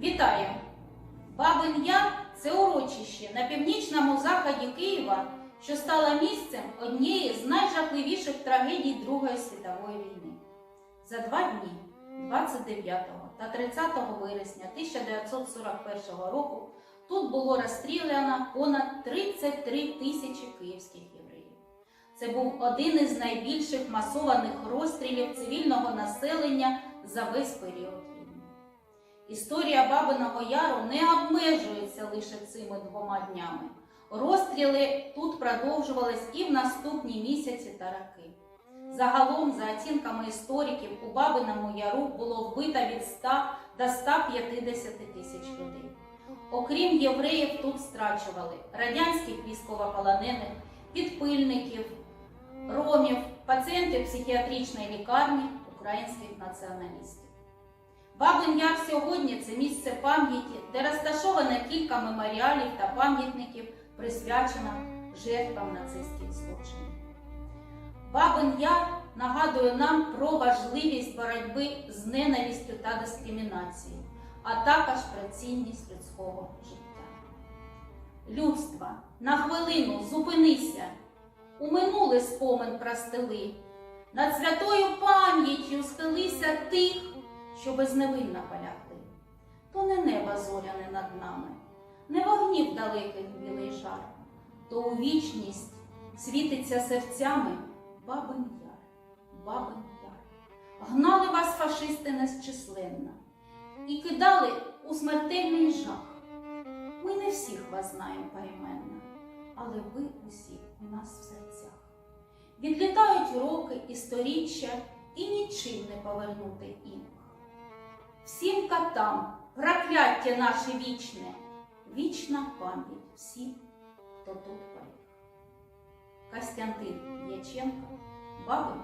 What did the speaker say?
Вітаю! Бабин Яр – це урочище на північному заході Києва, що стало місцем однієї з найжахливіших трагедій Другої світової війни. За два дні, 29 та 30 вересня 1941 року, тут було розстріляно понад 33 тисячі київських євреїв. Це був один із найбільших масованих розстрілів цивільного населення за весь період. Історія Бабиного Яру не обмежується лише цими двома днями. Розстріли тут продовжувались і в наступні місяці та роки. Загалом, за оцінками істориків, у Бабиному Яру було вбито від 100 до 150 тисяч людей. Окрім євреїв, тут страчували радянських військовополонених, підпильників, ромів, пацієнтів психіатричної лікарні, українських націоналістів. Бабин Яр сьогодні це місце пам'яті, де розташовано кілька меморіалів та пам'ятників, присвячено жертвам нацистських злочинів. Бабин Яр нагадує нам про важливість боротьби з ненавистю та дискримінацією, а також про цінність людського життя. Людство, на хвилину зупинися, у минуле спомин простили, над святою пам'яттю схилися тих, що безневинно полягли. То не небо зоряне над нами, не вогнів далеких білий жар, то у вічність світиться серцями бабин яр, бабин яр. Гнали вас фашисти незчисленно і кидали у смертельний жах. Ми не всіх вас знаємо поіменно, але ви усі у нас в серцях. Відлітають роки і сторіччя, і нічим не повернути їм. Всім котам прокляття наше вічне, вічна пам'ять всім, хто тут поліг. Костянтин Яченко, Бабин